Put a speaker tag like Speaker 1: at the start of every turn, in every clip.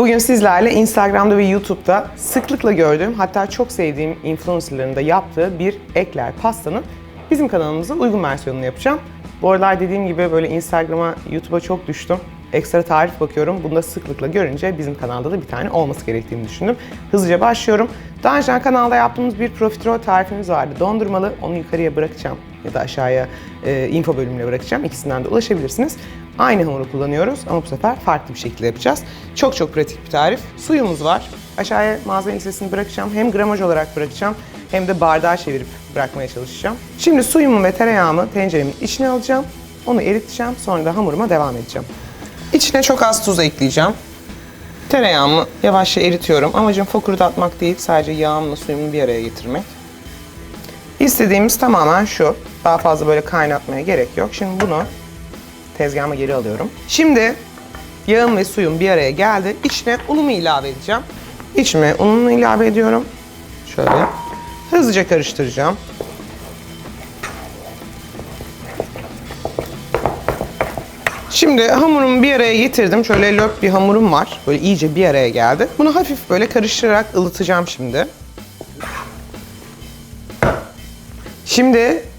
Speaker 1: Bugün sizlerle Instagram'da ve YouTube'da sıklıkla gördüğüm hatta çok sevdiğim influencerların da yaptığı bir ekler pastanın bizim kanalımıza uygun versiyonunu yapacağım. Bu aralar dediğim gibi böyle Instagram'a, YouTube'a çok düştüm. Ekstra tarif bakıyorum. Bunu da sıklıkla görünce bizim kanalda da bir tane olması gerektiğini düşündüm. Hızlıca başlıyorum. Daha önceden kanalda yaptığımız bir profiterol tarifimiz vardı. Dondurmalı. Onu yukarıya bırakacağım ya da aşağıya e, info bölümüne bırakacağım. İkisinden de ulaşabilirsiniz. Aynı hamuru kullanıyoruz ama bu sefer farklı bir şekilde yapacağız. Çok çok pratik bir tarif. Suyumuz var. Aşağıya malzeme listesini bırakacağım. Hem gramaj olarak bırakacağım hem de bardağa çevirip bırakmaya çalışacağım. Şimdi suyumu ve tereyağımı tenceremin içine alacağım. Onu eriteceğim. Sonra da hamuruma devam edeceğim. İçine çok az tuz ekleyeceğim. Tereyağımı yavaşça eritiyorum. Amacım fokurdatmak değil, sadece yağımla suyumu bir araya getirmek. İstediğimiz tamamen şu. Daha fazla böyle kaynatmaya gerek yok. Şimdi bunu tezgahıma geri alıyorum. Şimdi yağım ve suyum bir araya geldi. İçine unumu ilave edeceğim. İçime ununu ilave ediyorum. Şöyle. Hızlıca karıştıracağım. Şimdi hamurumu bir araya getirdim. Şöyle löp bir hamurum var. Böyle iyice bir araya geldi. Bunu hafif böyle karıştırarak ılıtacağım şimdi. Şimdi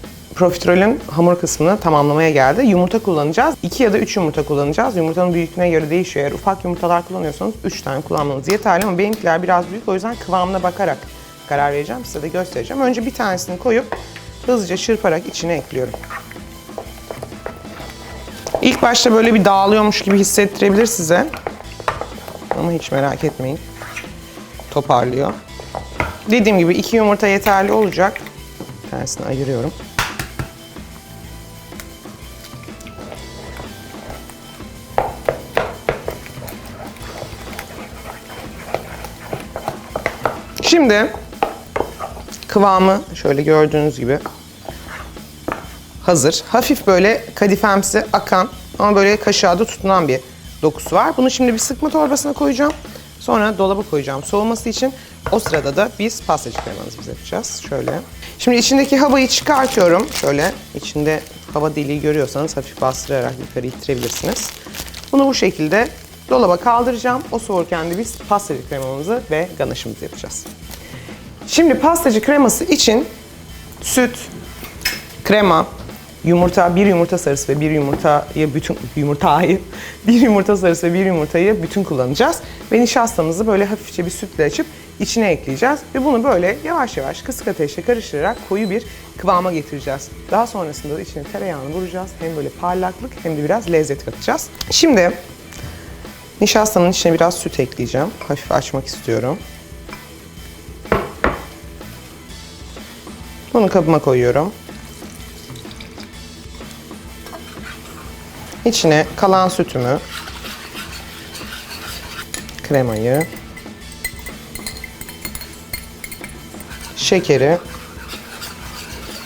Speaker 1: profiterolün hamur kısmını tamamlamaya geldi. Yumurta kullanacağız. 2 ya da 3 yumurta kullanacağız. Yumurtanın büyüklüğüne göre değişiyor. Eğer ufak yumurtalar kullanıyorsanız 3 tane kullanmanız yeterli ama benimkiler biraz büyük. O yüzden kıvamına bakarak karar vereceğim. Size de göstereceğim. Önce bir tanesini koyup hızlıca çırparak içine ekliyorum. İlk başta böyle bir dağılıyormuş gibi hissettirebilir size. Ama hiç merak etmeyin. Toparlıyor. Dediğim gibi iki yumurta yeterli olacak. Bir tanesini ayırıyorum. Şimdi kıvamı şöyle gördüğünüz gibi hazır. Hafif böyle kadifemsi akan ama böyle kaşığa tutunan bir dokusu var. Bunu şimdi bir sıkma torbasına koyacağım. Sonra dolaba koyacağım soğuması için. O sırada da biz pastacı kremamızı yapacağız. Şöyle. Şimdi içindeki havayı çıkartıyorum. Şöyle içinde hava deliği görüyorsanız hafif bastırarak yukarı ittirebilirsiniz. Bunu bu şekilde dolaba kaldıracağım. O soğurken de biz pastacı kremamızı ve ganaşımızı yapacağız. Şimdi pastacı kreması için süt, krema, yumurta, bir yumurta sarısı ve bir yumurtayı bütün yumurtayı, bir yumurta sarısı ve bir yumurtayı bütün kullanacağız. Ve nişastamızı böyle hafifçe bir sütle açıp içine ekleyeceğiz. Ve bunu böyle yavaş yavaş kısık ateşte karıştırarak koyu bir kıvama getireceğiz. Daha sonrasında da içine tereyağını vuracağız. Hem böyle parlaklık hem de biraz lezzet katacağız. Şimdi nişastamın içine biraz süt ekleyeceğim. Hafif açmak istiyorum. Bunu kabıma koyuyorum. İçine kalan sütümü, kremayı, şekeri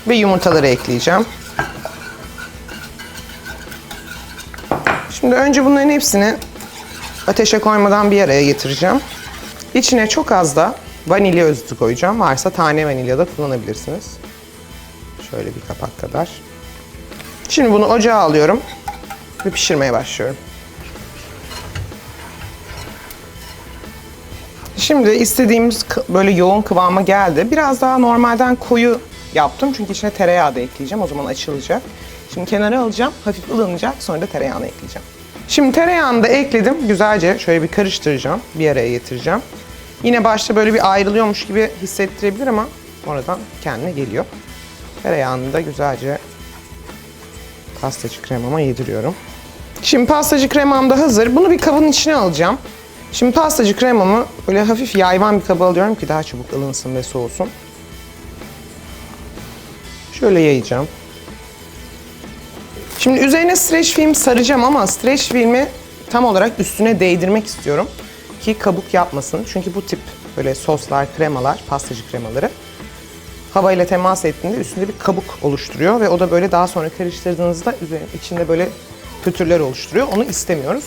Speaker 1: ve yumurtaları ekleyeceğim. Şimdi önce bunların hepsini ateşe koymadan bir araya getireceğim. İçine çok az da vanilya özütü koyacağım. Varsa tane vanilya da kullanabilirsiniz. Şöyle bir kapak kadar. Şimdi bunu ocağa alıyorum ve pişirmeye başlıyorum. Şimdi istediğimiz böyle yoğun kıvama geldi. Biraz daha normalden koyu yaptım çünkü içine tereyağı da ekleyeceğim. O zaman açılacak. Şimdi kenara alacağım. Hafif ılınacak. Sonra da tereyağını ekleyeceğim. Şimdi tereyağını da ekledim. Güzelce şöyle bir karıştıracağım. Bir araya getireceğim. Yine başta böyle bir ayrılıyormuş gibi hissettirebilir ama oradan kendine geliyor. Tereyağını da güzelce pastacı kremama yediriyorum. Şimdi pastacı kremam da hazır. Bunu bir kabın içine alacağım. Şimdi pastacı kremamı böyle hafif yayvan bir kaba alıyorum ki daha çabuk ılınsın ve soğusun. Şöyle yayacağım. Şimdi üzerine streç film saracağım ama streç filmi tam olarak üstüne değdirmek istiyorum ki kabuk yapmasın. Çünkü bu tip böyle soslar, kremalar, pastacı kremaları havayla temas ettiğinde üstünde bir kabuk oluşturuyor ve o da böyle daha sonra karıştırdığınızda içinde böyle pütürler oluşturuyor. Onu istemiyoruz.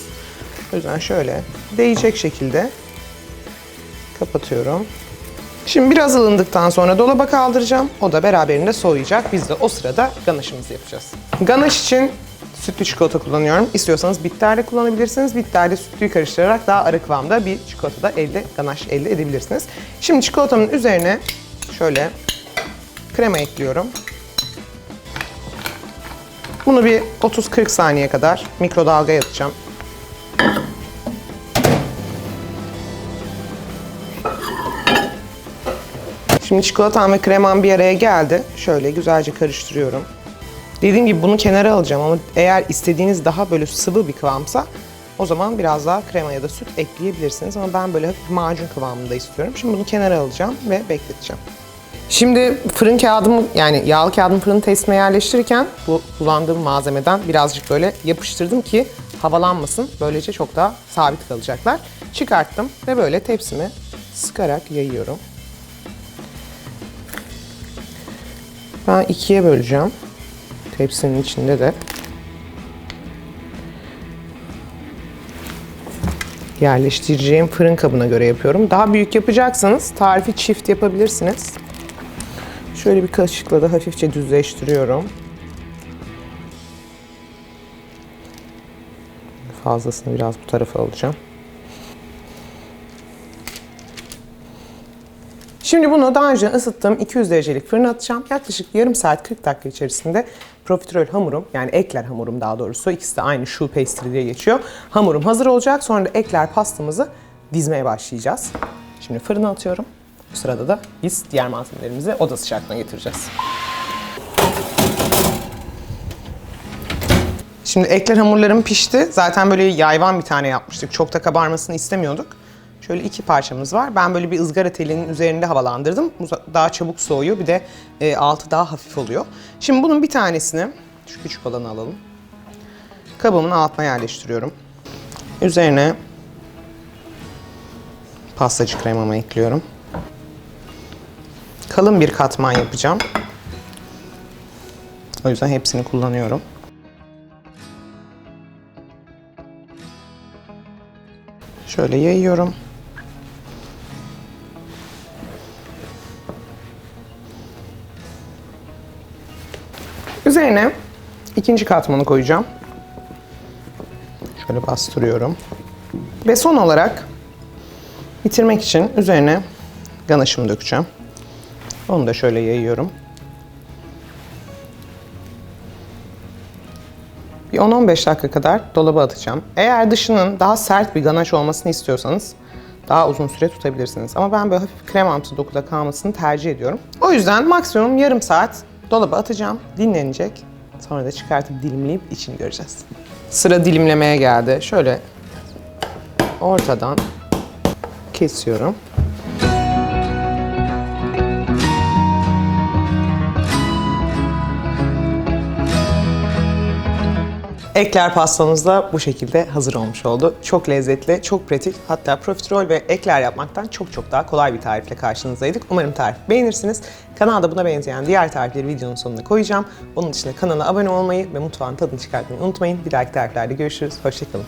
Speaker 1: O yüzden şöyle değecek şekilde kapatıyorum. Şimdi biraz ılındıktan sonra dolaba kaldıracağım. O da beraberinde soğuyacak. Biz de o sırada ganaşımızı yapacağız. Ganaş için sütlü çikolata kullanıyorum. İstiyorsanız bitter de kullanabilirsiniz. Bitter de sütlüyü karıştırarak daha arı kıvamda bir çikolata da elde, ganaş elde edebilirsiniz. Şimdi çikolatamın üzerine şöyle krema ekliyorum. Bunu bir 30-40 saniye kadar mikrodalgaya atacağım. Şimdi çikolatam ve kremam bir araya geldi. Şöyle güzelce karıştırıyorum. Dediğim gibi bunu kenara alacağım ama eğer istediğiniz daha böyle sıvı bir kıvamsa o zaman biraz daha krema ya da süt ekleyebilirsiniz. Ama ben böyle hafif macun kıvamında istiyorum. Şimdi bunu kenara alacağım ve bekleteceğim. Şimdi fırın kağıdımı yani yağlı kağıdımı fırın testine yerleştirirken bu kullandığım malzemeden birazcık böyle yapıştırdım ki havalanmasın. Böylece çok daha sabit kalacaklar. Çıkarttım ve böyle tepsime sıkarak yayıyorum. Ben ikiye böleceğim. Tepsinin içinde de. Yerleştireceğim fırın kabına göre yapıyorum. Daha büyük yapacaksanız tarifi çift yapabilirsiniz. Şöyle bir kaşıkla da hafifçe düzleştiriyorum. Fazlasını biraz bu tarafa alacağım. Şimdi bunu daha önce ısıttığım 200 derecelik fırına atacağım. Yaklaşık yarım saat 40 dakika içerisinde profiterol hamurum yani ekler hamurum daha doğrusu ikisi de aynı shoe pastry diye geçiyor. Hamurum hazır olacak. Sonra da ekler pastamızı dizmeye başlayacağız. Şimdi fırına atıyorum. Bu sırada da biz diğer malzemelerimizi oda sıcaklığına getireceğiz. Şimdi ekler hamurlarım pişti. Zaten böyle yayvan bir tane yapmıştık. Çok da kabarmasını istemiyorduk. Şöyle iki parçamız var. Ben böyle bir ızgara telinin üzerinde havalandırdım. Daha çabuk soğuyor. Bir de e, altı daha hafif oluyor. Şimdi bunun bir tanesini, şu küçük olanı alalım. Kabımın altına yerleştiriyorum. Üzerine pastacı kremamı ekliyorum. Kalın bir katman yapacağım. O yüzden hepsini kullanıyorum. Şöyle yayıyorum. Üzerine ikinci katmanı koyacağım. Şöyle bastırıyorum. Ve son olarak bitirmek için üzerine ganaşımı dökeceğim. Onu da şöyle yayıyorum. Bir 10-15 dakika kadar dolaba atacağım. Eğer dışının daha sert bir ganaş olmasını istiyorsanız daha uzun süre tutabilirsiniz. Ama ben böyle hafif kremamsı dokuda kalmasını tercih ediyorum. O yüzden maksimum yarım saat dolaba atacağım. Dinlenecek. Sonra da çıkartıp dilimleyip içini göreceğiz. Sıra dilimlemeye geldi. Şöyle ortadan kesiyorum. Ekler pastamız da bu şekilde hazır olmuş oldu. Çok lezzetli, çok pratik. Hatta profiterol ve ekler yapmaktan çok çok daha kolay bir tarifle karşınızdaydık. Umarım tarif beğenirsiniz. Kanalda buna benzeyen diğer tarifleri videonun sonuna koyacağım. Onun dışında kanala abone olmayı ve mutfağın tadını çıkartmayı unutmayın. Bir dahaki tariflerde görüşürüz. Hoşçakalın.